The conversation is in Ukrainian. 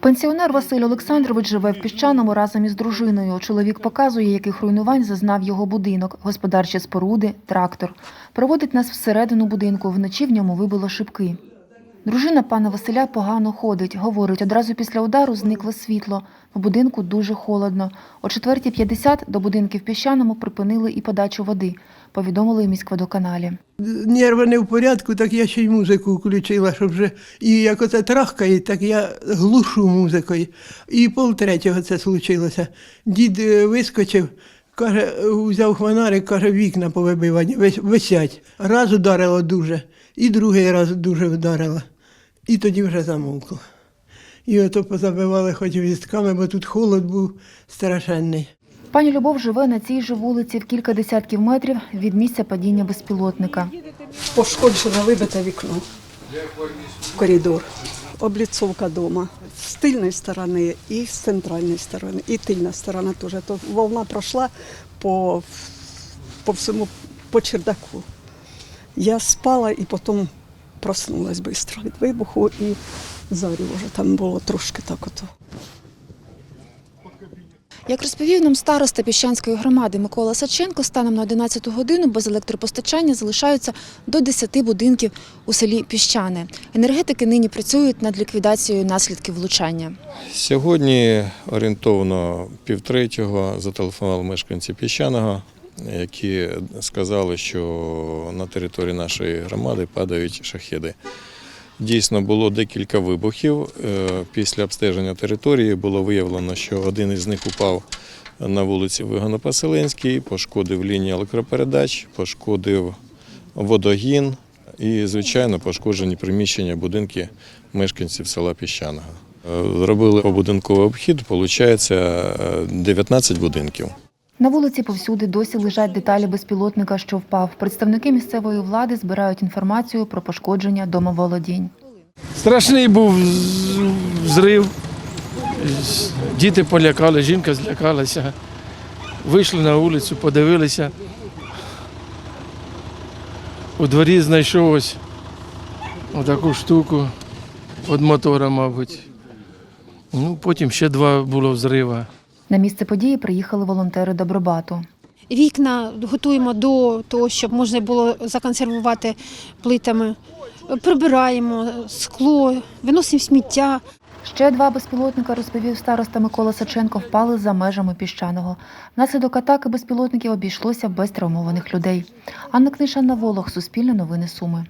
Пенсіонер Василь Олександрович живе в піщаному разом із дружиною. Чоловік показує, яких руйнувань зазнав його будинок, господарчі споруди, трактор. Проводить нас всередину будинку. Вночі в ньому вибило шибки. Дружина пана Василя погано ходить. Говорить, одразу після удару зникло світло. В будинку дуже холодно. О 4.50 до будинків в піщаному припинили і подачу води, повідомили у міськводоканалі. Нерви не в порядку, так я ще й музику включила, щоб вже. І як оце трахкає, так я глушу музикою. І пол третього це случилося. Дід е, вискочив, каже, взяв фонарик, каже, вікна повибивані, вис- висять. Раз ударило дуже, і другий раз дуже вдарило. І тоді вже замовкло. І ото позабивали хоч вістками, бо тут холод був страшенний. Пані Любов живе на цій же вулиці в кілька десятків метрів від місця падіння безпілотника. Пошкоджено вибите вікно. Коридор. Обліцовка дома. З тильної сторони і з центральної сторони. І тильна сторона теж. То волна пройшла по, по всьому по чердаку. Я спала і потім проснулась швидко від вибуху і зарі вже там було трошки так ото. Як розповів нам староста Піщанської громади Микола Саченко, станом на 11 годину без електропостачання залишаються до 10 будинків у селі Піщане. Енергетики нині працюють над ліквідацією наслідків влучання. Сьогодні орієнтовно півтретього зателефонували мешканці піщаного, які сказали, що на території нашої громади падають шахеди. Дійсно, було декілька вибухів. Е, Після обстеження території було виявлено, що один із них упав на вулиці Вигано-Поселенській, пошкодив лінії електропередач, пошкодив водогін і, звичайно, пошкоджені приміщення будинки мешканців села Піщаного. Е, Зробили побудинковий обхід, виходить 19 будинків. На вулиці повсюди досі лежать деталі безпілотника, що впав. Представники місцевої влади збирають інформацію про пошкодження домоволодінь. Страшний був взрив. Діти полякали, жінка злякалася. Вийшли на вулицю, подивилися. У дворі знайшов ось отаку штуку від мотора, мабуть. Ну, потім ще два було взрива. На місце події приїхали волонтери Добробату. Вікна готуємо до того, щоб можна було законсервувати плитами. Прибираємо скло, виносимо сміття. Ще два безпілотника, розповів староста Микола Саченко, впали за межами піщаного. Внаслідок атаки безпілотників обійшлося без травмованих людей. Анна Книшанна Волох, Суспільне новини Суми.